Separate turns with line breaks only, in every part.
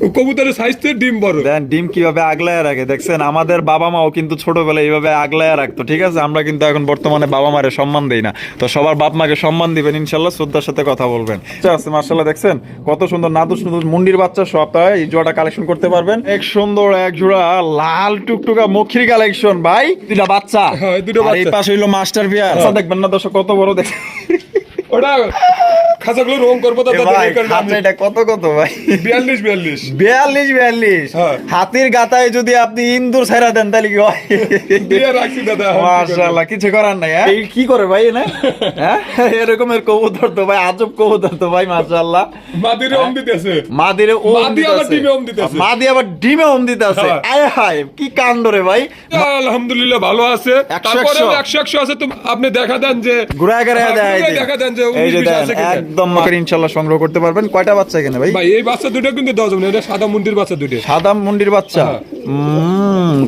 কবুতরের সাইজ তো ডিম বড়।
দেন ডিম কীভাবে আগলায় রাখে দেখছেন? আমাদের বাবা মাও কিন্তু ছোটবেলায় এইভাবে আগলায় রাখতো ঠিক আছে? আমরা কিন্তু এখন বর্তমানে বাবা মারে সম্মান দেই না। তো সবার বাপ মাকে সম্মান দিবেন ইনশাল্লাহ শ্রদ্ধার সাথে কথা বলবেন। আচ্ছা আছে মার্শাল্লাহ দেখছেন? কত সুন্দর নাদুস নাদুস মুন্ডির বাচ্চা সব তাই? এই জোড়াটা কালেকশন করতে পারবেন। এক সুন্দর এক জোড়া লাল টুকটুকা মুখির কালেকশন ভাই দুটা বাচ্চা।
হ্যাঁ, দুটো
এই পাশে হইল মাস্টার বিয়ার আচ্ছা দেখবেন না দর্শক কত বড় দেখ
ওটা খাঁচাগুলো রং করব
এটা কত কত ভাই?
বিয়াল্লিশ বিয়াল্লিশ।
বিয়াল্লিশ বিয়াল্লিশ।
হ্যাঁ।
হাতির গাতায় যদি আপনি ইন্দুর ছাইরা দেন তাহলে কি হয়?
দিয়ে রাখছি দাদা
কিছু করার নাই হ্যাঁ? এই কি করে ভাই না হ্যাঁ? এরকমের কবুতর তো ভাই আজব কবুতর তো ভাই মাশাআল্লাহ।
মাদিরে অম দিতেছে।
মাদিরে
ওম দিতেছে।
মাদি আবার ডিমে ওম দিতেছে। আয় হায় কি কাণ্ড রে ভাই।
আলহামদুলিল্লাহ ভালো আছে।
একশো
তারপরে
একশো।
একশো একশো আছে তো আপনি দেখা দেন যে
ঘুরায় ঘুরায় দেয়
দেখা দেন যে
এই যে
উনিশ বিশ
দেন
আছে কিনা।
একদম মাকের ইনশাআল্লাহ সংগ্রহ করতে পারবেন। কয়টা বাচ্চা এখানে ভাই?
ভাই এই বাচ্চা দুটো কিন্তু দেওয়া যাবে না এটা সাদা মুন্ডির বাচ্চা দুটো
সাদা মুন্ডির বাচ্চা?
হ্যাঁ।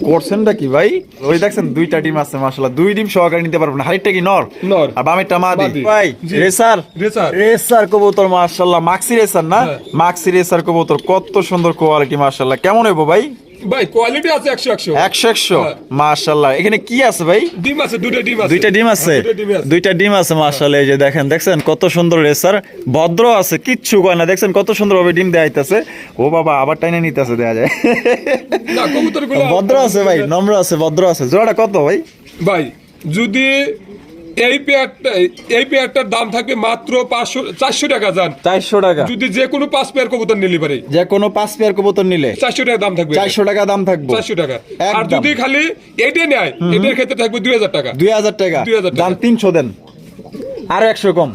করছেনটা কি ভাই? ওই দেখছেন দুইটা ডিম আছে মাশাআল্লাহ। দুই ডিম সহকারে নিতে পারবেন। হাড়িটা কি নর?
নর।
আর বামেরটা মাদি। ভাই রেসার?
রেসার।
রেসার কবুতর মাশাআল্লাহ। মাক্সি রেসার না?
হ্যাঁ।
মাক্সি রেসার কবুতর কত সুন্দর কোয়ালিটি মাশাআল্লাহ। কেমন হইবো ভাই?
ভাই কোয়ালিটি আছে একশো একশো।
একশো একশো?
হ্যাঁ।
মাশাআল্লাহ এখানে কি আছে ভাই?
ডিম আছে দুটো ডিম আছে।
দুইটা ডিম আছে। দুইটা ডিম আছে। মাশাআল্লাহ এই যে দেখেন দেখছেন? কত সুন্দর রেসার। ভদ্র আছে কিচ্ছু কয় না। দেখছেন কত সুন্দর ভাবে ডিম দেয়া হইতাছে। ও বাবা আবার টাইনে নিতেছে দেয়া যায়।
না
ভদ্র আছে ভাই নম্র আছে ভদ্র আছে। জোড়াটা কত ভাই?
ভাই যদি এই পেয়ারটা এই পেয়ারটার দাম থাকবে মাত্র পাঁচশো চারশো টাকা যান
চারশো টাকা।
যদি যে কোনো পাঁচ পেয়ার কবুতর নিলে পারে।
যে কোনো পাঁচ পেয়ার কবুতর নিলে।
চারশো টাকা দাম থাকবে।
চারশো টাকা দাম থাকবে।
চারশো টাকা। আর যদি খালি এটা নেয় এটার ক্ষেত্রে থাকবে দুই হাজার টাকা।
দুই হাজার টাকা।
দুই হাজার
দাম তিনশো দেন। আর একশো কম।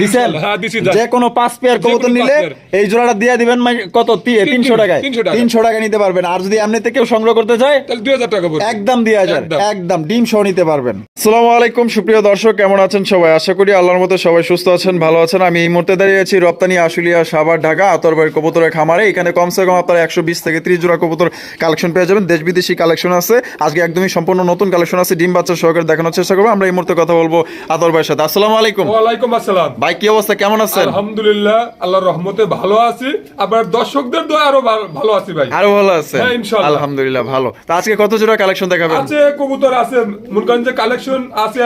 দিছেন?
হ্যাঁ
যে কোনো পাঁচ পেয়ার কবুতর নিলে এই জোড়াটা দিয়ে দিবেন মানে কত? তিনশো টাকায়। তিনশো টাকা। নিতে পারবেন। আর যদি এমনিতে কেউ সংগ্রহ করতে চায়
দুই হাজার টাকা
একদম দিয়ে হাজার
একদম।
ডিম সহ নিতে পারবেন। আসসালামু আলাইকুম সুপ্রিয় দর্শক কেমন আছেন সবাই? আশা করি আল্লাহর মতো সবাই সুস্থ আছেন ভালো আছেন। আমি এই মুহূর্তে দাঁড়িয়ে আছি রপ্তানি আশুলিয়া সাভার ঢাকা আতরবাড়ির কবুতরের খামারে। এখানে কমসে কম আপনারা একশো বিশ থেকে ত্রিশ জোড়া কবুতর কালেকশন পেয়ে যাবেন। দেশ বিদেশি কালেকশন আছে। আজকে একদমই সম্পূর্ণ নতুন কালেকশন আছে। ডিম বাচ্চা সহকারে দেখানোর চেষ্টা করব। আমরা এই মুহূর্তে কথা বলব আতর ভাইয়ের সাথে। আসসালামু আলাইকুম।
ওয়ালাইকুম আসসালাম।
ভাই কি অবস্থা? কেমন আছেন?
আলহামদুলিল্লাহ আল্লাহর রহমতে ভালো আছি। আবার দর্শকদের দোয়া আরও ভালো- ভালো আছি ভাই।
আরও ভালো আছে?
হ্যাঁ, ইনশাআল্লাহ।
আলহামদুলিল্লাহ ভালো। তা আজকে কত জোড়া কালেকশন দেখাবেন?
আছে কবুতর আছে কালেকশন আছে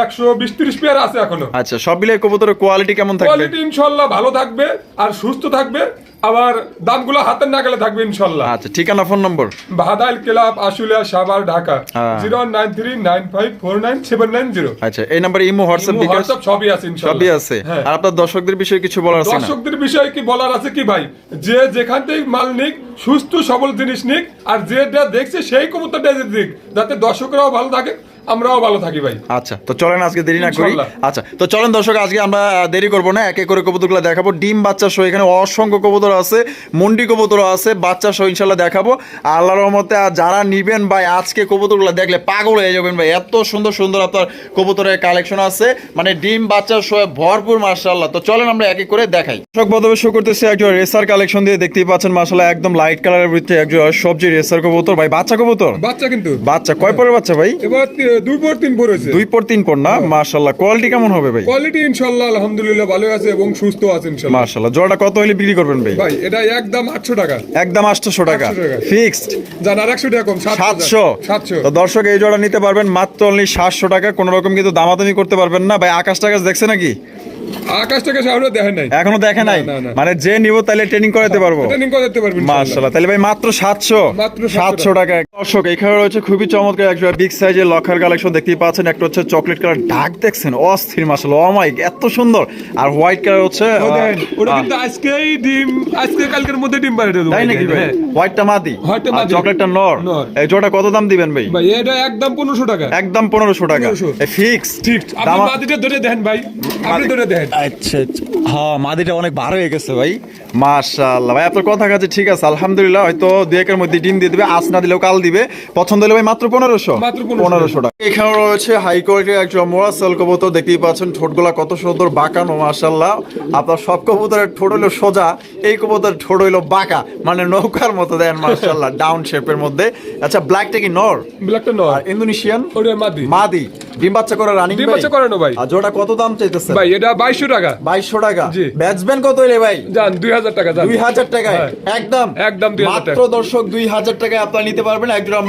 পেয়ার আছে এখনও।
আচ্ছা সব মিলে কবুতরের কোয়ালিটি কেমন থাকবে?
কোয়ালিটি ইনশাল্লাহ ভালো থাকবে আর সুস্থ থাকবে। আবার দামগুলো হাতের নাগালে থাকবে ইনশাল্লাহ।
আচ্ছা ঠিকানা ফোন নম্বর?
বাহাদাইল ক্লাব আশুলিয়া সাভার ঢাকা।
হ্যাঁ।
Zero nine three nine five four nine seven nine zero.
আচ্ছা এই নাম্বারে ইমো হোয়াটসঅ্যাপ বিকাশ
সবই আছে ইনশাল্লাহ।
সবই আছে।
হ্যাঁ।
আর আপনার দর্শকদের বিষয়ে কিছু বলার আছে
দর্শকদের বিষয়ে কি বলার আছে কি ভাই? যে যেখান থেকে মাল নিক সুস্থ সবল জিনিস নিক আর যেটা দেখছে সেই কবুতরটা দিক যাতে দর্শকরাও ভালো থাকে। আমরাও ভালো থাকি ভাই।
আচ্ছা তো চলেন আজকে দেরি না করি। আচ্ছা তো চলেন দর্শক আজকে আমরা দেরি করব না একে করে কবুতরগুলো দেখাবো। ডিম বাচ্চা সহ এখানে অসংখ্য কবুতর আছে মন্ডি কবুতরও আছে বাচ্চা সহ ইনশাল্লাহ দেখাবো। আল্লাহর রহমতে আর যারা নিবেন ভাই আজকে কবুতরগুলো দেখলে পাগল হয়ে যাবেন ভাই। এত সুন্দর সুন্দর আপনার কবুতরের কালেকশন আছে। মানে ডিম বাচ্চা সহ ভরপুর মার্শাল্লাহ তো চলেন আমরা একে করে দেখাই। দর্শক বদবে শো করতেছি একজন রেসার কালেকশন দিয়ে দেখতেই পাচ্ছেন মার্শাল্লাহ একদম লাইট কালারের ভিতরে একজন সবজি রেসার কবুতর। ভাই বাচ্চা কবুতর?
বাচ্চা কিন্তু।
বাচ্চা কয় পরের বাচ্চা ভাই?
এবার দুই পর তিন পর হয়েছে
দুই পর তিন পর না? কোয়ালিটি কেমন হবে ভাই?
কোয়ালিটি ইনশাআল্লাহ আলহামদুলিল্লাহ ভালো আছে এবং সুস্থ আছে
ইনশাআল্লাহ। জোড়াটা কত হলে বিক্রি করবেন ভাই?
ভাই এটা একদম আটশো টাকা।
একদম আটশো টাকা।
800 টাকা।
ফিক্সড
জান আর একশো টাকা কম
সাতশো।
সাতশো।
তো দর্শক এই জোড়া নিতে পারবেন মাত্র অনলি সাতশো টাকা। কোন রকম কিন্তু দামাদামি করতে পারবেন না। ভাই আকাশ টাকাশ দেখছে নাকি?
আকাশ থেকে সামনে দেখেন নাই।
এখনও দেখে নাই। মানে যে নিব তাহলে ট্রেনিং করাতে পারব?
ট্রেনিং করে দিতে পারবেন ইনশাল্লাহ।
মার্শাল্লাহ তাহলে ভাই মাত্র সাতশো।
মাত্র 700
টাকা। দর্শক এখানে রয়েছে খুবই চমৎকার একটা বিগ সাইজের লক্ষার কালেকশন দেখতেই পাচ্ছেন। একটা হচ্ছে চকলেট কালার দেখছেন? অস্থির মাসাল অমাইক এত সুন্দর। আর হোয়াইট কালার হচ্ছে
ওটা কিন্তু আজকেই ডিম আজকে কালকের মধ্যে ডিম পাড়ে দেবো।
তাই নাকি ভাই?
হ্যাঁ।
হোয়াইটটা মাদি।
হোয়াইটটা
আর
মাদি।
চকলেটটা নর। এই জোড়া কত দাম দিবেন ভাই?
ভাই এটা একদম পনেরোশো টাকা।
একদম পনেরোশো টাকা।
1500
ফিক্স
ঠিক আপনি মাদিটা ধরে দেখেন ভাই। আপনি ধরে দেখেন।
আচ্ছা আচ্ছা। হ্যাঁ মাদিটা অনেক ভার হয়ে গেছে ভাই। মাশাআল্লাহ। ভাই আপনার কথা কাছে ঠিক আছে আলহামদুলিল্লাহ। হয়তো দুই একের মধ্যে ডিম দিয়ে দিবে আজ না দিলেও কাল দিবে। পছন্দ হলে ভাই মাত্র পনেরোশো। পনেরোশো। টাকা। এখানে রয়েছে হাই কোয়ালিটির একজন মোড়া সেল কবুতর দেখতেই পাচ্ছেন ঠোঁটগুলা কত সুন্দর বাঁকানো মাশাআল্লাহ। আপনার সব কবুতরের ঠোঁট হইল সোজা এই কবুতরের ঠোঁট হইল বাঁকা মানে নৌকার মতো দেন মাশাআল্লাহ ডাউন শেপের মধ্যে। আচ্ছা ব্ল্যাকটা কি নর?
ব্ল্যাকটা নয়
আর ইন্দোনেশিয়ান?
ওটা মাদি।
মাদি। ডিম বাচ্চা করা রানিং
ডিম বাচ্চা করানো ভাই।
আর জোড়া কত দাম চাইতেছে
ভাই এটা বাইশশো টাকা।
বাইশশো টাকা।
জি।
ব্যাচবেন কত হইলে ভাই?
জান দুই হাজার টাকা
দুই হাজার টাকায়?
হ্যাঁ।
একদম?
একদম
মাত্র দর্শক দুই হাজার টাকায় আপনারা নিতে পারবেন একজোড়া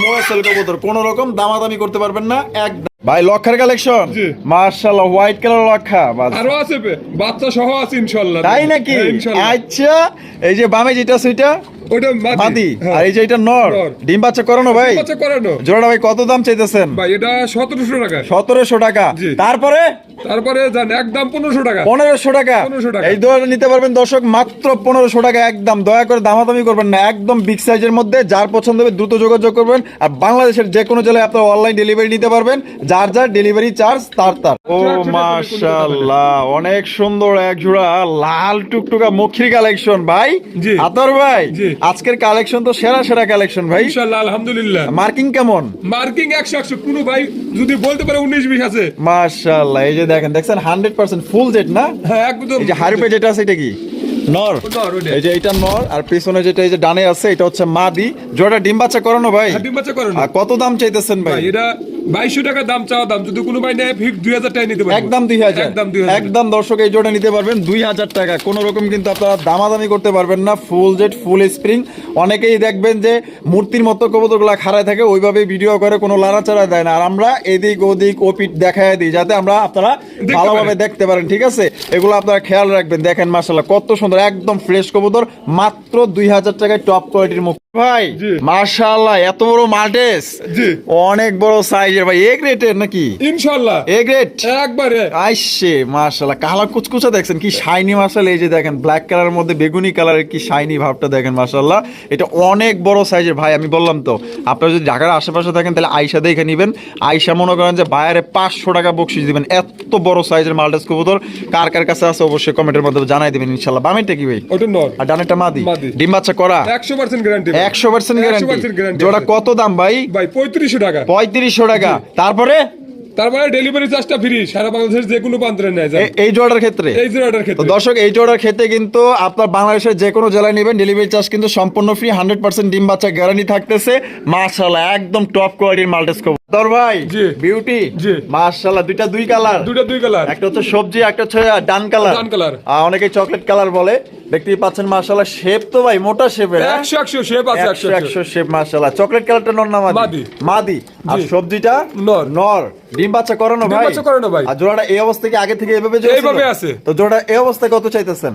কোন রকম দামাদামি করতে পারবেন না একদম। ভাই লক্ষার কালেকশন। মার্শাল্লাহ হোয়াইট কালার লক্ষা।
আরও আছে বাচ্চা সহ আছে ইনশাল্লাহ।
তাই নাকি?
হ্যাঁ।
আচ্ছা এই যে বামে যেটা সেটা?
ওটা মাদি।
মাদি।
হ্যাঁ।
আর এই যে এটা নর।
নর।
ডিম বাচ্চা করানো ভাই?
বাচ্চা করানো।
জোড়াটা ভাই কত দাম চাইতেছেন?
ভাই এটা সতেরোশো টাকা।
সতেরোশো টাকা। তারপরে?
তারপরে যান একদম পনেরোশো টাকা।
পনেরোশো টাকা।
1500 টাকা।
এই দোয়াটা নিতে পারবেন দর্শক মাত্র পনেরোশো টাকা একদম। দয়া করে দামাদামি করবেন না একদম বিগ সাইজের মধ্যে। যার পছন্দ হবে দ্রুত যোগাযোগ করবেন। আর বাংলাদেশের যে কোনো জেলায় আপনারা অনলাইন ডেলিভারি নিতে পারবেন। যার যার ডেলিভারি চার্জ তার তার। ও মাশাআল্লাহ অনেক সুন্দর এক জোড়া লাল টুকটুকা মুখির কালেকশন ভাই। আতর ভাই আজকের কালেকশন তো সেরা সেরা কালেকশন ভাই।
ইনশাল্লাহ আলহামদুলিল্লাহ।
মার্কিং কেমন?
মার্কিং একশো একশো কোনো ভাই যদি বলতে পারে উনিশ বিশ আছে।
মাশাআল্লাহ এই যে দেখেন দেখছেন হান্ড্রেড পার্সেন্ট ফুল জেট না?
হ্যাঁ একদম।
এই যে হারুপে যেটা আছে এটা কি? নর। এই যে এটা নর আর পিছনে যেটা এই যে ডানে আছে এটা হচ্ছে মাদি। জোড়া ডিম বাচ্চা করানো ভাই?
হাড্ডি বাচ্চা করেন।
কত দাম চাইতেছেন ভাই?
ভাই এটা বাইশশো টাকা দাম চাওয়া দাম। যদি কোনো ভাই নেয় ফিক্স দুই হাজার টাকা নিতে পারবে।
একদম দুই হাজার।
একদম দুই হাজার।
একদম দর্শক এই জোড়া নিতে পারবেন দুই হাজার টাকা। কোনো রকম কিন্তু আপনারা দামাদামি করতে পারবেন না। Full jet full spring. অনেকেই দেখবেন যে মূর্তির মতো কবুতরগুলা খাড়ায় থাকে ওইভাবে ভিডিও করে কোনো লাড়াচাড়া দেয় না। আর আমরা এদিক ওদিক ওপিট দেখায় দিই যাতে আমরা আপনারা ভালোভাবে দেখতে পারেন ঠিক আছে? এগুলো আপনারা খেয়াল রাখবেন দেখেন মাসাল্লাহ কত সুন্দর একদম ফ্রেশ কবুতর। মাত্র দুই হাজার টাকায় টপ কোয়ালিটির মুখ। ভাই
জি।
মাশাআল্লাহ এত বড় মাল্টেস অনেক বড় সাইজের ভাই এ গ্রেটের নাকি?
ইনশাল্লাহ।
এ গ্রেট
একবারে।
আইসে মাশাআল্লাহ কালা কুচকুচা দেখছেন কি শাইনি মাশাআল্লাহ এই যে দেখেন ব্ল্যাক কালারের মধ্যে বেগুনি কালারের কি শাইনি ভাবটা দেখেন মাশাআল্লাহ এটা অনেক বড় সাইজের ভাই আমি বললাম তো। আপনারা যদি ঢাকার আশেপাশে থাকেন তাহলে আইসা দেখে নেবেন। আইসা মনে করেন যে বাইরে পাঁচশো টাকা বকশিস দিবেন। এত বড় সাইজের মাল্টাস কবুতর কার কার কাছে আছে অবশ্যই কমেন্টের মাধ্যমে জানাই দিবেন ইনশাআল্লাহ বামেরটা কি ভাই?
ওটা নর।
আর ডানেরটা মাদি। ডিম বাচ্চা করা?
একশো পার্সেন্ট গ্যারান্টি
একশো পার্সেন্ট গ্যারান্টি
গ্যারান্টি
জোড়া কত দাম ভাই?
ভাই পঁয়ত্রিশশো টাকা।
পঁয়ত্রিশশো টাকা। তারপরে?
তারপরে ডেলিভারি চার্জটা ফ্রি সারা বাংলাদেশের যে কোনো প্রান্তে নেয় যায়
এই জোড়ার ক্ষেত্রে?
এই অর্ডার ক্ষেত্রে।
দর্শক এই জোড়ার ক্ষেত্রে কিন্তু আপনার বাংলাদেশের যে কোনো জেলায় নেবেন ডেলিভারি চার্জ কিন্তু সম্পূর্ণ ফ্রি হান্ড্রেড পার্সেন্ট ডিম বাচ্চা গ্যারান্টি থাকতেছে। মাশাআল্লাহ একদম টপ কোয়ালিটির মাল্টেস্কোপ তোর ভাই বিউটি। দুইটা দুই কালার
দুইটা দুই কালার
একটা হচ্ছে সবজি একটা হচ্ছে ডান কালার
ডান কালার।
অনেকে চকলেট কালার বলে দেখতেই পাচ্ছেন শেপ তো ভাই মোটা শেপের হ্যাঁ?
একশো একশো শেপ আছে একশো
একশো একশো শেপ মার্শাল্লাহ চকলেট কালারটা নর না মাদি
মাদি।
আর সবজিটা
নর।
নর ডিম বাচ্চা করানো
ডিম বাচ্চা করানো ভাই।
আর জোড়াটা এই অবস্থা কি আগে থেকে এইভাবে ছিল?
এইভাবে আছে।
তো জোড়া এই অবস্থায় কত চাইতেছেন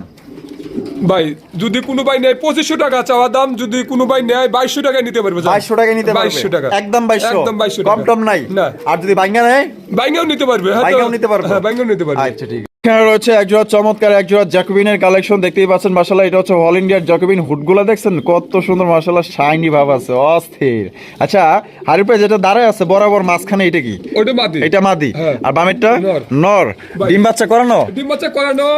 ভাই যদি কোনো ভাই নেয় পঁচিশশো টাকা চাওয়া দাম যদি কোনো ভাই নেয় বাইশশো টাকায় নিতে পারবে।
বাইশশো টাকা নিতে
বাইশশো টাকা।
একদম বাইশশো।
একদম বাইশশো
কম টম নাই।
না।
আর যদি বাইঙ্গা নেয়?
বাইঙ্গাও নিতে পারবে হ্যাঁ
বাইঙ্গাও নিতে পারবে।
হ্যাঁ বাইঙ্গাও নিতে পারবে।
আচ্ছা ঠিক আছে। এখানে রয়েছে একজোড়া চমৎকার একজোড়া জ্যাকোবিনের কালেকশন দেখতেই পাচ্ছেন। মাসাল্লাহ এটা হচ্ছে অল ইন্ডিয়ার জ্যাকোবিন হুডগুলা দেখছেন? কত সুন্দর মাসাল্লাহ শাইনি ভাব আছে অস্থির। আচ্ছা হারিপে যেটা দাঁড়ায় আছে বরাবর মাঝখানে এটা কি?
ওটা মাদি।
এটা মাদি।
হ্যাঁ।
আর বামেরটা?
নর।
ডিম বাচ্চা করানো?
ডিম বাচ্চা করানো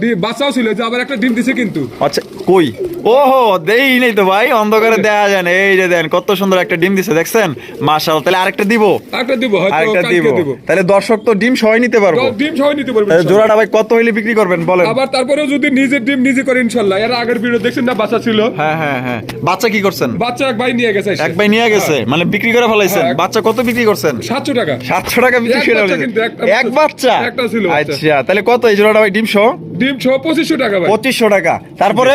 ডিম বাচ্চাও ছিল যে আবার একটা ডিম দিছে কিন্তু।
আচ্ছা কই? ওহো দেই নেই তো ভাই অন্ধকারে দেয়া যায় না। এই যে দেন কত সুন্দর একটা ডিম দিছে দেখছেন? মাশাল তাহলে আরেকটা দিব।
আরেকটা দিব
আরেকটা দিব। তাহলে দর্শক তো ডিম সবাই নিতে পারব।
ডিম সবাই নিতে পারবে।
জোড়াটা ভাই কত হইলে বিক্রি করবেন? বলেন।
আবার তারপরেও যদি নিজের ডিম নিজে করে ইনশাল্লাহ। এর আগের ভিডিও দেখছেন না? বাচ্চা ছিল।
হ্যাঁ হ্যাঁ হ্যাঁ। বাচ্চা কি করছেন?
বাচ্চা এক ভাই নিয়ে গেছে
এক ভাই নিয়ে গেছে? মানে বিক্রি করে ফেলাইছেন?
হ্যাঁ।
বাচ্চা কত বিক্রি করছেন?
সাতশো টাকা।
সাতশো টাকা বিক্রি করে
বাচ্চা
ফেলাইছেন।
একটা
এক
বাচ্চা। একটা ছিল।
আচ্ছা তাহলে কত এই জোড়াটা ভাই? ডিম সহ?
ডিম ছ পঁচিশশো টাকা ভাই।
পঁচিশশো টাকা। তারপরে?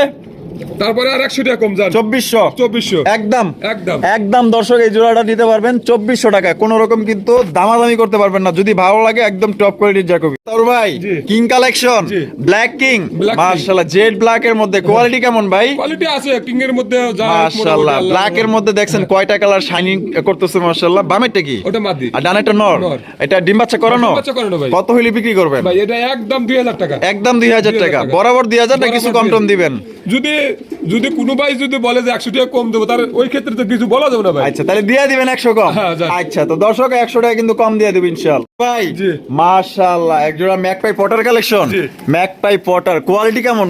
তারপরে আর একশো টাকা কম যান
চব্বিশশো।
চব্বিশশো।
একদম।
একদম।
একদম দর্শক এই জোড়াটা নিতে পারবেন চব্বিশশো টাকা কোন রকম কিন্তু দামাদামি করতে পারবেন না। যদি ভালো লাগে একদম টপ কোয়ালিটির জ্যাকবি তোর ভাই king collection black king
Black
জেড ব্ল্যাক এর মধ্যে। কোয়ালিটি কেমন ভাই?
কোয়ালিটি আছে কিং এর মধ্যে যা
মার্শাল্লাহ
মোটামুটি আল্লাহ-
ব্ল্যাক এর মধ্যে দেখছেন কয়টা কালার শাইনিং করতেছে মার্শাল্লাহ বামেরটা কি?
ওটা মাদি
আর ডানেরটা নর। এটা ডিম বাচ্চা করানো। কত হইলে বিক্রি করবেন?
ভাই এটা একদম দুই হাজার টাকা।
একদম হাজার
2000
টাকা। বরাবর কিছু কম টম দিবেন?
যদি যদি কোনো ভাই যদি বলে যে একশো টাকা কম দেবো তার ওই ক্ষেত্রে তো কিছু বলা যাবে না ভাই।
আচ্ছা তাহলে দিয়ে দিবেন একশো কম?
হ্যাঁ,
আচ্ছা তো দর্শক একশো টাকা কিন্তু কম দিয়ে দেবেন ইনশাল ভাই। মাশাআল্লাহ একজোড়া magpie pouter collection. Magpie pouter quality কেমন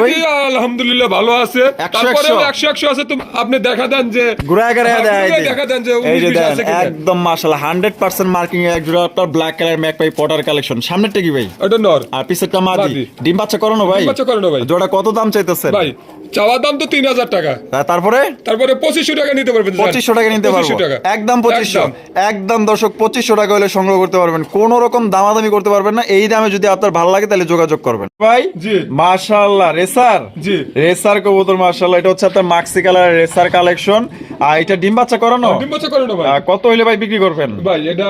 ভাই?
আলহামদুলিল্লাহ ভালো আছে। তারপরে আছে তো আপনি দেখা দেন যে
ঘুরায় ঘুরায়
হ্যাঁ,
দেয়
দেখা দেন যে
এই যে একদম মাশাআল্লাহ হান্ড্রেড পার্সেন্ট মার্কিং এক জোড়া আপনার black colour magpie pouter collection. সামনেরটা কি ভাই?
ওটা নর।
আর পিছেরটা মাদি। ডিম বাচ্চা করানো ভাই?
ডিম বাচ্চা করানো ভাই।
জোড়া কত দাম চাইতেছেন?
ভাই চাওয়া দাম তো তিন হাজার টাকা।
তারপরে?
তারপরে পঁচিশশো টাকা নিতে পারবেন
পঁচিশশো টাকা নিতে পারব। একদম পঁচিশশো।
একদম।
দর্শক পঁচিশশো টাকা হলে সংগ্রহ করতে পারবেন। কোন রকম দামাদামি করতে পারবেন না। এই দামে যদি আপনার ভালো লাগে তাহলে যোগাযোগ করবেন। ভাই?
জি।
মাশাআল্লাহ। রেসার?
জি।
রেসার কবুতর মাশাআল্লাহ। এটা হচ্ছে আপনার মাক্সি কালার রেসার কালেকশন আর এটা ডিম বাচ্চা করানো?
ডিম বাচ্চা করে না ভাই
কত হইলে ভাই বিক্রি করবেন?
ভাই এটা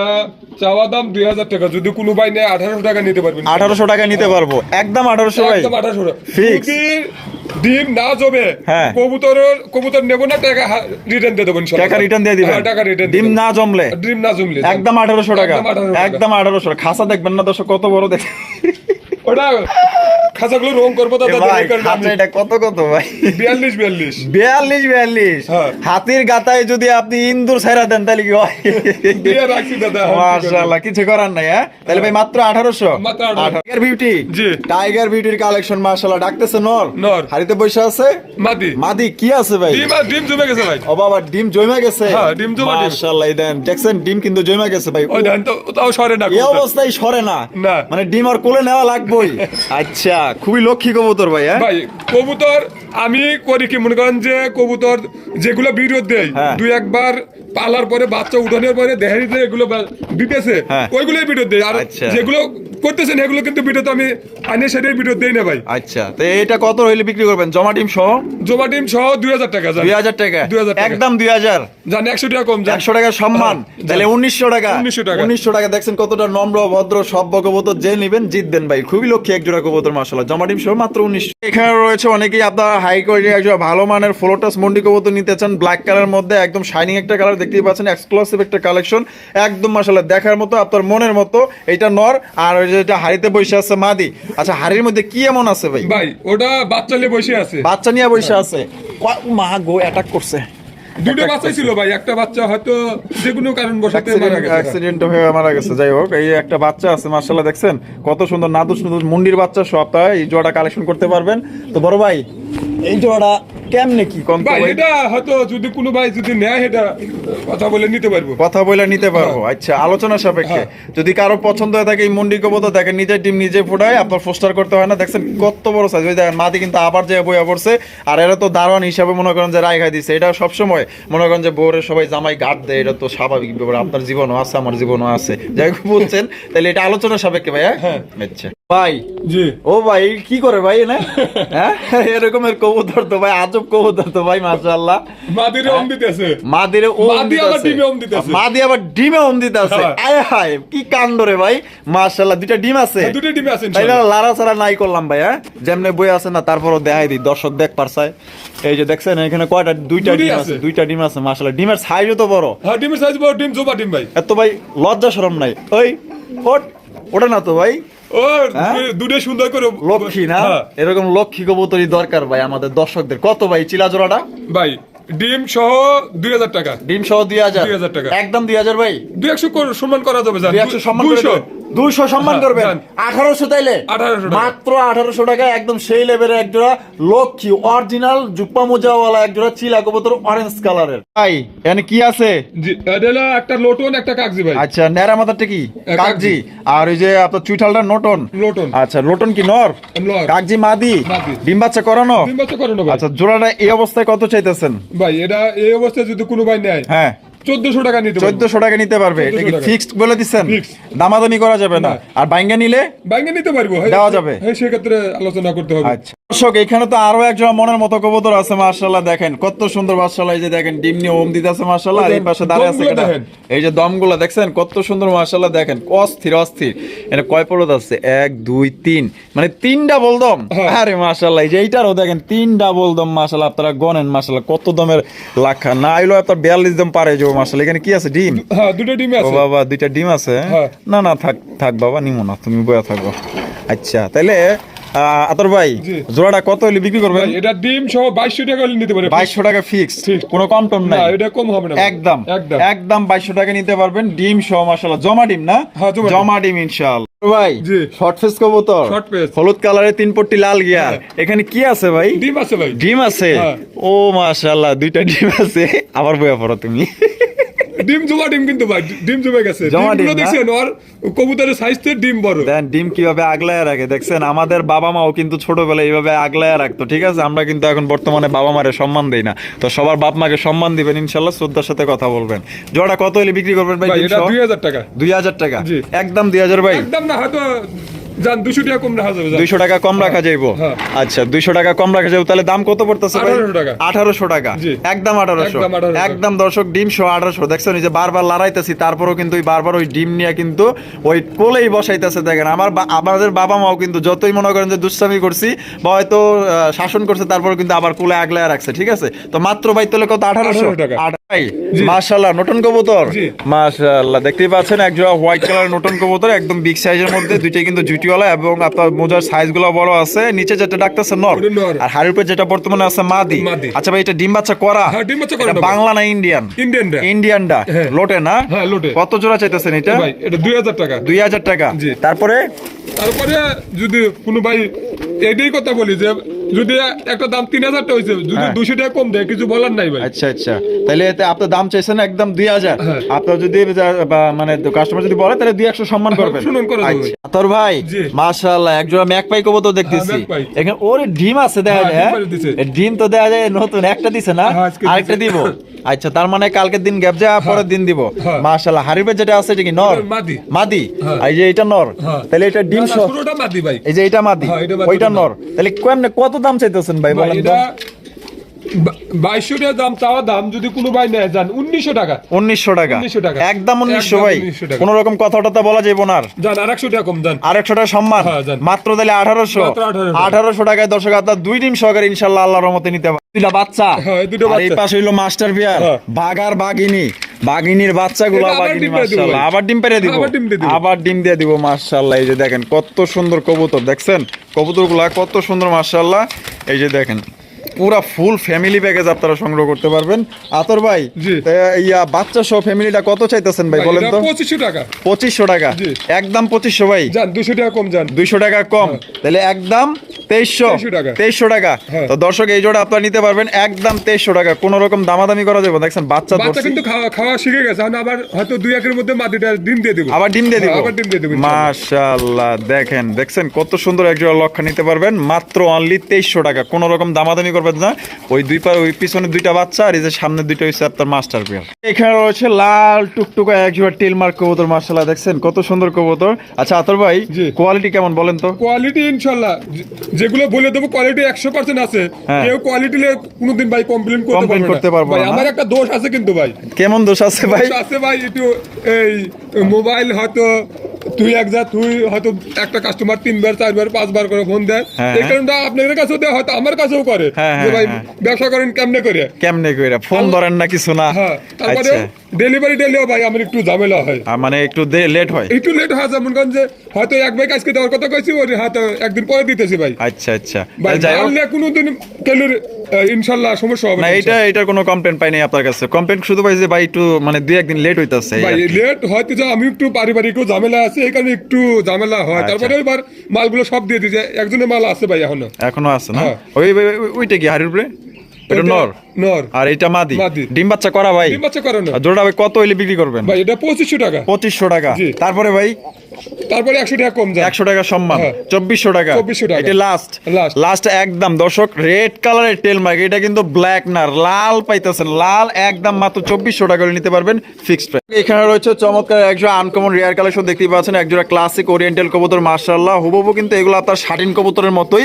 চাওয়া দাম দুই হাজার টাকা। যদি কোনো ভাই নেয় আঠারোশো টাকা নিতে পারবেন।
আঠারোশো টাকা নিতে পারব। একদম আঠারোশো ভাই।
একদম আঠারোশো। যদি ডিম না জমে
কবুতরের
কবুতর কবুতর নেব না টাকা রিটার্ন দিয়ে দেবেন
টাকা রিটার্ন দিয়ে দিবেন।
হ্যাঁ, টাকা রিটার্ন
ডিম না জমলে?
ডিম না জমলে
একদম আঠারোশো টাকা।
একদম 1800 টাকা।
একদম আঠারোশো খাসা দেখবেন না দর্শক কত বড় দেখ
ওটা খাঁচাগুলো রং করব
এটা কত কত ভাই?
বিয়াল্লিশ বিয়াল্লিশ।
বিয়াল্লিশ বিয়াল্লিশ।
হ্যাঁ।
হাতির গাতায় যদি আপনি ইন্দুর ছাইরা দেন তাহলে কি হয়? মাশাআল্লাহ কিছু করার নাই হ্যাঁ? তাহলে ভাই মাত্র আঠারোশো?
1800
টাইগার বিউটি
জি।
টাইগার বিউটির কালেকশন মাশাআল্লাহ ডাকতেছে নর।
নর।
হাড়িতে বসে আছে?
মাদি।
মাদি কি আছে ভাই?
ডিম ডিম জমে গেছে ভাই।
ও বাবা ডিম জমা গেছে।
হ্যাঁ, ডিম জমা।
মাশাআল্লাহ দেন দেখছেন ডিম কিন্তু জমা গেছে ভাই।
ওই ধান তো তাও সরে না
এই অবস্থায় সরে
না।
মানে ডিম আর কোলে নেওয়া লাগবেই আচ্ছা খুবই লক্ষ্মী কবুতর ভাই হ্যাঁ?
ভাই কবুতর আমি করি কি মনে করেন যে কবুতর যেগুলো ভিডিও দেয়
হ্যাঁ।
দুই একবার পালার পরে বাচ্চা উঠানোর পরে যে এগুলো দিতেছে
হ্যাঁ।
ওইগুলোই ভিডিও দেয়। আর
আচ্ছা।
যেগুলো করতেছেন এগুলো কিন্তু ভিডিও তো আমি আনে সেটাই ভিডিও দেই না ভাই।
আচ্ছা তো এটা কত হইলে বিক্রি করবেন? জমা ডিম সহ?
জমা ডিম সহ দুই হাজার টাকা
দুই হাজার টাকা।
2000 টাকা।
একদম দুই হাজার।
জান একশো টাকা কম
একশো টাকা সম্মান।
হ্যাঁ,
তাহলে উনিশশো টাকা।
1900 টাকা।
উনিশশো টাকা দেখছেন কতটা নম্র ভদ্র সভ্য কবুতর। যে নিবেন জিতবেন ভাই। খুবই লক্ষ্মী এক জোড়া কবুতর মাসাল্লাহ জমা ডিম সহ মাত্র উনিশশো। এখানে রয়েছে অনেকেই আপনার হাই কোয়ালিটি একজন ভালো মানের ফ্লোটাস মন্ডি কবুতর নিতে চান। ব্ল্যাক কালার মধ্যে একদম শাইনিং একটা কালার দেখতেই পাচ্ছেন এক্সক্লুসিভ একটা কালেকশন একদম মাসাল্লাহ দেখার মতো আপনার মনের মতো। এটা নর আর ওই যেটা হাড়িতে বসে আছে মাদি। আচ্ছা হাড়ির মধ্যে কি এমন আছে ভাই?
ভাই ওটা বাচ্চা নিয়ে বসে আছে।
বাচ্চা নিয়ে বসে আছে। মা গো অ্যাটাক করছে।
দুটো বাচ্চাই ছিল ভাই একটা বাচ্চা হয়তো যে কোনো কারণ বসাতে মারা গেছে।
অ্যাক্সিডেন্ট হয়ে মারা গেছে যাই হোক এই একটা বাচ্চা আছে মার্শাল্লাহ দেখছেন? কত সুন্দর নাদুস নাদুস মুন্ডির বাচ্চা সব তাই এই জোড়াটা কালেকশন করতে পারবেন। তো বড় ভাই এই কেমনে কি কম
ভাই? এটা হয়তো যদি কোনো ভাই যদি নেয় এটা কথা বলে নিতে পারব।
কথা বলে নিতে পারব। আচ্ছা আলোচনা সাপেক্ষে। যদি কারও পছন্দ হয়ে থাকে এই মুন্ডি কবতো দেখেন নিজের টিম নিজে ফুটায় আপনার পোস্টার করতে হয় না। দেখছেন কত বড় সাইজ ওই দেখেন মাটি কিন্তু আবার যে বইয়া পড়ছে আর এরা তো দারোয়ান হিসাবে মনে করেন যে রায় খাই দিচ্ছে এটা সবসময় মনে করেন যে বোরে সবাই জামাই গাট দেয় এটা তো স্বাভাবিক ব্যাপার। আপনার জীবনও আছে আমার জীবনও আছে। যাই বলছেন তাহলে এটা আলোচনা সাপেক্ষে ভাইয়া। হ্যাঁ। আচ্ছা। ভাই
জি।
ও ভাই কি করে ভাই না হ্যাঁ এরকমের কবুতর তো ভাই আজব কবুতর তো ভাই মাশাআল্লাহ।
মাদির অম দিতেছে।
মাদিরে ও
মাদি আবার ডিমে ওম দিতেছে।
মাদি আবার ডিমে ওম দিতে আছে
হ্যাঁ।
আয় হায় কি কাণ্ড রে ভাই। মাশাআল্লাহ দুইটা ডিম আছে।
ডিমে আছে
তাই না লারা ছাড়া নাই করলাম ভাই হ্যাঁ? যেমনে বই আছে না তারপরও দেখাই দিই। দর্শক দেখ পারছায় এই যে দেখছেন এখানে কয়টা দুইটা ডিম আছে। দুইটা ডিম আছে মাশাআল্লাহ। ডিমের সাইজও তো বড়।
হ্যাঁ ডিমের সাইজ বড় ডিম জোবা ডিম ভাই।
এত ভাই লজ্জা শরম নাই। ওই ওট ওটা না তো ভাই। হ্যাঁ?
দুটো- দুটো সুন্দর করে
লক্ষ্মী না?
হ্যাঁ।
এরকম লক্ষ্মী কবুতরই দরকার ভাই আমাদের দর্শকদের। কত ভাই? চিলা জোড়াটা
ভাই ডিম সহ দুই হাজার টাকা।
ডিম সহ দুই হাজার।
2000 টাকা।
একদম দুই হাজার ভাই?
দুই একশো করে সম্মান করা যাবে
দুই একশো সম্মান
দুইশো।
দুইশো সম্মান করবেন। আঠারোশো তাইলে? মাত্র আঠারোশো টাকা একদম সেই লেভেলের এক জোড়া লক্ষ্মী অরিজিনাল জুপ্পা মোজাওয়ালা এক জোড়া চিলা কবুতর অরেঞ্জ কালারের ভাই এখানে কি আছে?
একটা লোটন একটা কাগজি ভাই।
আচ্ছা ন্যাড়া মাথাটা কি? কাগজি আর ওই যে আপনার চুইঠালটা নটন?
লোটন
আচ্ছা লোটন কি নর। কাগজি মাদি। ডিম বাচ্চা করানো?
ডিম বাচ্চা করে
আচ্ছা জোড়াটা এই অবস্থায় কত চাইতেছেন?
ভাই এটা এই অবস্থায় যদি কোনো ভাই নেয়
হ্যাঁ।
চোদ্দশো টাকা নিতে পারব।
চোদ্দশো টাকা নিতে পারবে। এটা কি ফিক্সড বলে দিচ্ছেন। দামাদামি করা যাবে না।
না।
আর বাইঙ্গা নিলে
বাইঙ্গা নিতে পারব। হ্যাঁ,
দেওয়া যাবে।
হ্যাঁ সেক্ষেত্রে আলোচনা করতে হবে।
আচ্ছা। দর্শক এখানে তো আরও একজন মনের মতো কবুতর আছে মার্শাল্লাহ দেখেন। কত সুন্দর মার্শাল্লাহ এই যে দেখেন ডিম নিয়ে ওম দিতে আছে মার্শাল্লাহ এই পাশে দাঁড়িয়ে আছে এই যে দমগুলো দেখছেন কত সুন্দর মার্শাল্লাহ দেখেন অস্থির অস্থির। এটা কয় পলদ আছে? এক দুই তিন। মানে তিনটা বলদম
হ্যাঁ।
আরে মার্শাল্লাহ এই যে এইটারও দেখেন তিনটা বলদম মার্শাল্লাহ আপনারা গনেন মার্শাল্লাহ কত দমের লাখা। না এলো আপনার বিয়াল্লিশ দম পারে যাব মার্শাল্লাহ এখানে কি আছে ডিম?
হ্যাঁ দুটো ডিমে আছে।
বাবা দুইটা ডিম আছে?
হ্যাঁ।
না না থাক থাক বাবা নিমো না তুমি বয়া থাকো। আচ্ছা তাহলে আতর ভাই জোড়াটা কত হলে বিক্রি করবেন?
এটা ডিম সহ বাইশশো টাকা হলে নিতে পারে।
বাইশশো টাকা ফিক্স। কোনো কম টম
না এটা কম হবে না
একদম।
একদম।
বাইশশো টাকা নিতে পারবেন ডিম সহ মাসাল্লাহ জমা ডিম না?
হ্যাঁ, জমা ডিম।
ইনশাল ভাই। শর্ট ফেস কবুতর। হলুদ কালারের তিন পট্টি লাল গিয়ার এখানে কি আছে ভাই?
ডিম আছে ভাই।
ডিম আছে?
হ্যাঁ।
ও মাশাল্লাহ দুইটা ডিম আছে। আবার বয়া পড়ো তুমি।
ডিম জমা ডিম কিন্তু ভাই ডিম জমে গেছে। ডিমগুলো দেখছেন ওর কবুতরের ডিম বড়।
দেন ডিম কীভাবে আগলায় রাখে দেখছেন? আমাদের বাবা মাও কিন্তু ছোটবেলায় এইভাবে আগলায় রাখতো ঠিক আছে? আমরা কিন্তু এখন বর্তমানে বাবা মারে সম্মান দেই না। তো সবার বাপ মাকে সম্মান দিবেন ইনশাল্লাহ শ্রদ্ধার সাথে কথা বলবেন। জোড়া কত হলে বিক্রি করবেন ভাই
এটা
ডিম
দুই হাজার টাকা।
দুই হাজার টাকা?
জি।
একদম দুই হাজার ভাই।
একদম না হয়তো যান দুশো টাকা কম রাখা যাবে যান।
দুইশো টাকা কম রাখা যাইবো। আচ্ছা দুইশো টাকা কম রাখা যাবে তাহলে দাম কত পড়তেছে ভাই
1800 টাকা।
আঠারোশো টাকা
জি।
একদম
1800
একদম দর্শক ডিম সহ আঠারোশো দেখছেন এই যে বারবার লড়াইতেছি তারপরেও কিন্তু ওই বারবার ওই ডিম নিয়ে কিন্তু ওই কোলেই বসাইতেছে দেখেন আমার আমাদের বাবা মাও কিন্তু যতই মনে করেন যে দুষ্টামি করছি বা হয়তো শাসন করছে তারপরে কিন্তু আবার কোলে আগলায় রাখছে ঠিক আছে তো মাত্র ভাই তোলে কত আঠারোশো
1800 টাকা।
নতুন কবুতর
জি।
মাশাল্লাহ দেখতেই পাচ্ছেন এক জোড়া হোয়াইট কালার নতুন কবুতর একদম বিগ সাইজের মধ্যে দুইটাই কিন্তু জুটিওয়ালা এবং আপনার মোজার সাইজগুলো বড় আছে। নিচে যেটা ডাকতেছে নর। আর হাড়ের উপরে যেটা বর্তমানে আছে মাদি। আচ্ছা ভাই এটা ডিম বাচ্চা করা?
হ্যাঁ, ডিম বাচ্চা করা।
বাংলা না ইন্ডিয়ান
ইন্ডিয়ানটা
ইন্ডিয়ানটা
হ্যাঁ।
লোটে না?
হ্যাঁ, লোটে।
কত জোড়া চাইতেছেন এটা?
ভাই এটা দুই হাজার টাকা।
দুই হাজার টাকা। তারপরে?
তারপরে যদি কোনো ভাই এটাই কথা বলি যে যদি একটা দাম তিন হাজার টাকা হয়েছে যদি
হ্যাঁ।
দুশো টাকা কম দেয় কিছু বলার নাই ভাই
আচ্ছা আচ্ছা তাহলে এতে আপনার দাম চাইছেন একদম দুই হাজার
হ্যাঁ।
আপনার যদি মানে কাস্টমার যদি বলে তাহলে দুই একশো সম্মান
হ্যাঁ,
করবেন
সম্মান করে
আচ্ছা। তোর ভাই
জি।
মাশাআল্লাহ এক জোড়া ম্যাক পাই কবো তো দেখতেছি। এখানে ওরে ডিম আছে দেখা যায়
ডিম
তো দেখা যায় নতুন একটা দিছে না আরেকটা। দিব আচ্ছা তার মানে কালকের দিন গ্যাপ যায় পরের দিন দিব। মাশাআল্লাহ হারিবে যেটা আছে এটা কি নর
মাদি।
মাদি। এই যে এটা নর। তাহলে এটা ডিম সহ
মাদি ভাই
এই যে এটা মাদি ওইটা নর তাহলে কেমনে কত দাম চাইতেছেন ভাই
ভাই,
বলেন তো।
এটা বাইশশো টাকা দাম চাওয়া দাম যদি কোনো ভাই নেয় যান উনিশশো টাকা।
উনিশশো টাকা।
1900 টাকা।
একদম উনিশশো ভাই।
1900
রকম কথা টথা বলা যাইব না আর।
যান আর টাকা কম যান
আরেকশো টাকা সম্মান।
হ্যাঁ,
মাত্র তাহলে আঠারোশো। আঠারোশো। টাকায় দর্শক আপনার দুই ডিম সহকারে ইনশাল্লাহ আল্লাহর রহমতে নিতে পারবে দুইটা বাচ্চা
হ্যাঁ, এই দুটো
আর এই
বাচ্চা।
পাশে হইল মাস্টার বিয়ার
হ্যাঁ।
বাঘার বাঘিনী। বাঘিনীর বাচ্চাগুলো বাঘিনী মাশাআল্লাহ। আবার ডিম পেরে দিব।
আবার ডিম দিয়ে দিব।
আবার ডিম দিয়ে দিব মাশাআল্লাহ। এই যে দেখেন কত সুন্দর কবুতর দেখছেন? কবুতরগুলা কত সুন্দর মাশাআল্লাহ। এই যে দেখেন পুরা ফুল ফ্যামিলি প্যাকেজ আপনারা সংগ্রহ করতে পারবেন। আতর ভাই ইয়া বাচ্চা সহ ফ্যামিলিটা কত চাইতেছেন ভাই বলেন তো?
পঁচিশশো টাকা।
পঁচিশশো টাকা। একদম পঁচিশশো ভাই?
দুশো টাকা কম যান।
দুইশো টাকা কম। তাহলে একদম তেইশশো।
2300 টাকা।
তেইশশো টাকা।
হ্যাঁ।
তো দর্শক এই জোড়া আপনারা নিতে পারবেন একদম তেইশশো টাকা। কোন রকম দামাদামি করা যাবে। দেখছেন বাচ্চা
বাচ্চা কিন্তু খাওয়া খাওয়া শিখে গেছে। আবার হয়তো দুই একের মধ্যে মাটিটা ডিম দিয়ে দেবো।
আবার ডিম দিয়ে দিব।
হ্যাঁ, আবার ডিম দিয়ে দেবো।
মাশাআল্লাহ দেখেন দেখছেন কত সুন্দর এক জোড়া লক্ষা নিতে পারবেন। মাত্র অনলি তেইশশো টাকা। কোন রকম দামাদামি করবেন না ওই দুই পার ওই পিছনে দুইটা বাচ্চা আর এই যে সামনে দুইটা হচ্ছে আপনার মাস্টার পেয়ার এখানে রয়েছে লাল টুকটুকা এক জোড়া টেলমার্ক কবুতর মার্শাল্লাহ দেখছেন? কত সুন্দর কবুতর। আচ্ছা আতর ভাই কোয়ালিটি কেমন বলেন তো?
কোয়ালিটি ইনশাল্লাহ যেগুলো বলে দেবো কোয়ালিটি একশো পার্সেন্ট আছে।
হ্যাঁ।
কেউ কোয়ালিটি কোনোদিন ভাই কমপ্লেন করতে
করতে পারব না?
আমার একটা দোষ আছে কিন্তু ভাই।
কেমন দোষ আছে ভাই?
আছে ভাই একটু এই মোবাইল হয়তো তুই এক যা তুই হয়তো একটা কাস্টমার তিনবার চারবার পাঁচবার করে ফোন দেয়।
হ্যাঁ,
এই
হ্যাঁ।
কারণটা আপনাদের কাছেও দেয় হয়তো আমার কাছেও করে।
হ্যাঁ,
যে ভাই
হ্যাঁ,
ব্যবসা করেন কেমনে করে?
কেমনে করে? ফোন ধরেন নাকি শোনা না।
হ্যাঁ তারপরে
আচ্ছা।
ডেলিভারি ডেলিও ভাই আমার একটু ঝামেলা হয়।
মানে একটু লেট হয়?
একটু লেট হয় যেমন যে হয়তো এক ভাই কাজকে দেওয়ার কথা কইছি ওর হয়তো একদিন পরে দিতেছি ভাই।
আচ্ছা আচ্ছা।
ভাই জানলে কোনোদিন কেলের ইনশাল্লাহ সমস্যা হবে
না এটা এটার কোনো কমপ্লেন পাই নাই আপনার কাছে। কমপ্লেন শুধু পাই যে ভাই একটু মানে দুই একদিন লেট হইতাছে
ভাই লেট হয়তো যে আমি একটু পারিবারিক ঝামেলা আছে এই কারণে একটু ঝামেলা হয়।
আচ্ছা।
তারপরে এবার মালগুলো সব দিয়ে দিয়েছে একজনের মাল আছে ভাই এখনও।
এখনও আছে না?
হ্যাঁ।
ওই- ওইটা কি হাড়ির উপরে? এটা নর?
নর।
আর এটা মাদি।
মাদি।
ডিম বাচ্চা করা ভাই?
ডিম বাচ্চা করে
জোড়া ভাই কত হইলে বিক্রি করবেন?
ভাই এটা পঁচিশশো টাকা।
পঁচিশশো টাকা। তারপরে ভাই?
তারপরে একশো টাকা কম যায়।
একশো টাকা সম্মান। চব্বিশশো টাকা।
2400 টাকা।
এটা লাস্ট লাস্ট একদম। দর্শক রেড কালারের টেল মার্ক এটা কিন্তু ব্ল্যাক না লাল পাইতেছেন। লাল একদম মাত্র চব্বিশশো টাকা করে নিতে পারবেন ফিক্সড প্রাইস এখানে রয়েছে চমৎকার একজোড়া আনকমন রেয়ার কালেকশন দেখতে পাচ্ছেন। একজোড়া ক্লাসিক ওরিয়েন্টাল কবুতর মার্শাল্লাহ হুবহু কিন্তু এগুলো আপনার শাটিন কবুতরের মতোই।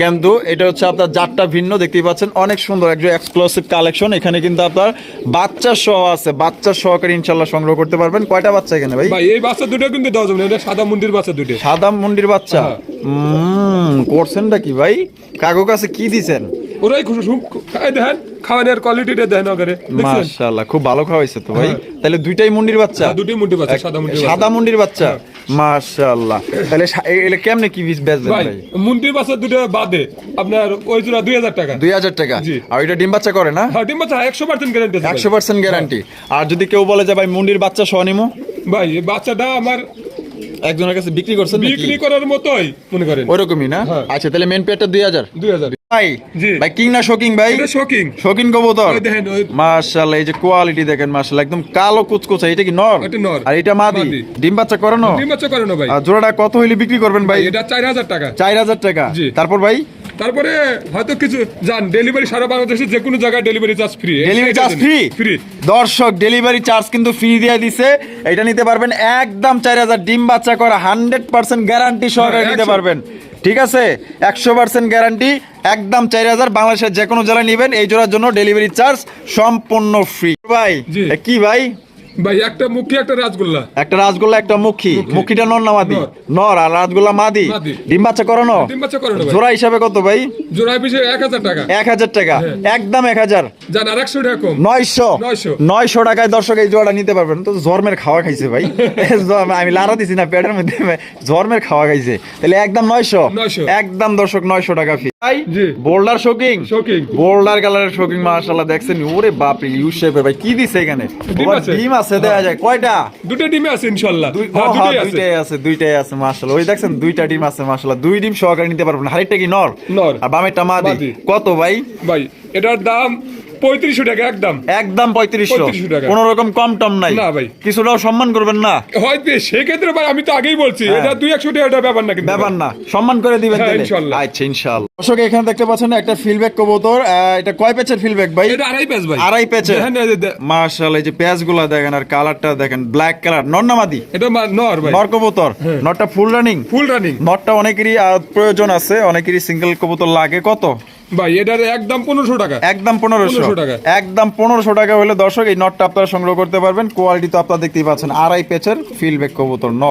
কিন্তু এটা হচ্ছে আপনার জাতটা ভিন্ন দেখতেই পাচ্ছেন। অনেক সুন্দর একজন এক্সক্লুসিভ কালেকশন। এখানে কিন্তু আপনার বাচ্চা সহ আছে। বাচ্চা সহকারে ইনশাল্লাহ সংগ্রহ করতে পারবেন। কয়টা বাচ্চা এখানে ভাই?
ভাই এই বাচ্চা দুটো কিন্তু দেওয়া যাবে না। এটা সাদা মন্দির বাচ্চা দুটো।
সাদা মুন্ডির বাচ্চা?
হ্যাঁ।
উম, করছেনটা কি ভাই? কাকু কাছে কি দিছেন?
ওরাই দেখেন খাওয়ানোর কোয়ালিটিটা দেখেন ওখানে।
মাশাআল্লাহ খুব ভালো খাওয়াইছে তো ভাই।
হ্যাঁ।
তাহলে দুইটাই মুন্ডির বাচ্চা?
হ্যাঁ, দুটোই মুন্ডির বাচ্চা, সাদা মুন্ডির
সাদা মুন্ডির বাচ্চা? মাশাআল্লাহ। তাহলে এলে কেমনে কি বীজ বেচবেন
ভাই মন্দির বাচ্চা দুটো বাদে। আপনার ওই জোড়া দুই হাজার টাকা।
দুই হাজার টাকা? আর ওইটা ডিম বাচ্চা করে না?
হ্যাঁ ডিম বাচ্চা একশো পার্সেন্ট গ্যারান্টি আছে
একশো
ভাই।
পার্সেন্ট গ্যারান্টি আর যদি কেউ বলে যে ভাই মুন্ডির বাচ্চা সহ নিমু
ভাই বাচ্চাটা আমার
একজনের কাছে বিক্রি করছেন নাকি?
বিক্রি করার মতোই মনে করেন।
ওরকমই না?
হ্যাঁ।
আচ্ছা তাহলে মেন পেয়ারটা দুই হাজার।
দুই হাজার।
ভাই
জি।
ভাই কিং না শোকিং ভাই?
এটা শকিং
শৌখিন কবুতর।
ওই দেখেন, ওই-
মাশাআল্লাহ এই যে কোয়ালিটি দেখেন মাশাআল্লাহ একদম কালো কুচকুচা এটা কি নর?
এটা নর।
আর এটা মাদি?
মাদি।
ডিম বাচ্চা করানো?
ডিম বাচ্চা করে না ভাই।
আর জোড়াটা কত হইলে বিক্রি করবেন ভাই
এটা চার হাজার টাকা।
চার হাজার টাকা।
জি।
তারপর ভাই?
তারপরে হয়তো কিছু যান ডেলিভারি সারা বাংলাদেশে যে কোনো জায়গায় delivery charge free
delivery charge free
free
দর্শক ডেলিভারি চার্জ কিন্তু ফ্রি দিয়ে দিছে। এটা নিতে পারবেন একদম চার হাজার ডিম বাচ্চা করা হান্ড্রেড পার্সেন্ট গ্যারান্টি সহকারে
হ্যাঁ,
নিতে পারবেন। ঠিক আছে? একশো পার্সেন্ট গ্যারান্টি একদম চার হাজার বাংলাদেশের যে কোনো জেলায় নেবেন। এই জোড়ার জন্য ডেলিভারি চার্জ সম্পূর্ণ ফ্রি ভাই কি ভাই?
ভাই একটা মুখী একটা রাজগোল্লা।
একটা রাজগোল্লা একটা মুখী।
মুখী।
মুখীটা নর না মাদি?
নর।
আর রাজগোল্লা মাদি। ডিম বাচ্চা করানো
ডিম বাচ্চা করানো
জোড়া হিসাবে কত ভাই?
পিছিয়ে এক হাজার টাকা।
এক হাজার টাকা।
হ্যাঁ।
একদম এক হাজার।
যান আর একশো টাকা কম।
নয়শো। নয়শো। টাকায় দর্শক এই জোড়াটা নিতে পারবেন। তো জর্মের খাওয়া খাইছে ভাই। আমি লারা দিছি না পেটের মধ্যে জর্মের খাওয়া খাইছে। তাহলে একদম নয়শো। একদম দর্শক নয়শো টাকা ফি ভাই বোল্ডার শোকিং
শোকিং।
বোল্ডার কালারের শোকিং মাশাআল্লাহ দেখছেন? ওরে বাপ ইউ শেপের ভাই কি দিছে এখানে?
ডিম আছে।
দেখা যায় কয়টা?
দুটো ডিমে আছে ইনশাল্লাহ। হ্যাঁ,
হ্যাঁ, দুইটাই আছে। দুইটাই আছে মাশাআল্লাহ। ওই দেখছেন দুইটা ডিম আছে মাশাআল্লাহ। দুই ডিম সহকারে নিতে পারবেন হারিটা কি? নর।
নর।
আর বামেরটা মাদি। কত ভাই?
ভাই এটার দাম পঁয়ত্রিশশো টাকা একদম।
একদম পঁয়ত্রিশশো।
টাকা।
কোন রকম কম টম নাই।
না ভাই।
কিছুটাও সম্মান করবেন না।
হয়তো সেক্ষেত্রে ভাই আমি তো আগেই বলছি
হ্যাঁ।
এটা দুই একশো টাকা এটা ব্যাপার না কিন্তু।
ব্যাপার না। সম্মান করে দিবেন
হ্যাঁ, ইনশাল্লাহ।
আচ্ছা ইনশাআল্লাহ দর্শক এখানে দেখতে পাচ্ছেন একটা ফিলব্যাক কবুতর। আহ, এটা কয় পেচের ফিলব্যাক ভাই?
এটা আড়াই প্যাচ ভাই।
আড়াই পেচের
দেখেন এই যে দে-
মাশাআল্লাহ এই যে পেঁয়াজগুলা দেখেন আর কালারটা দেখেন ব্ল্যাক কালার নর্নামাদি
এটা মা- নর ভাই।
নর কবুতর। নরটা ফুল রানিং
ফুল রানিং
নরটা অনেকেরই প্রয়োজন আছে অনেকেরই সিঙ্গেল কবুতর লাগে। কত?
ভাই এটার একদম পনেরোশো টাকা।
একদম পনেরোশো।
টাকা।
একদম পনেরোশো টাকা হলে দর্শক এই নটটা আপনারা সংগ্রহ করতে পারবেন। কোয়ালিটি তো আপনারা দেখতেই পাচ্ছেন। আড়াই পেচের ফিলব্যাক কবুতর নট।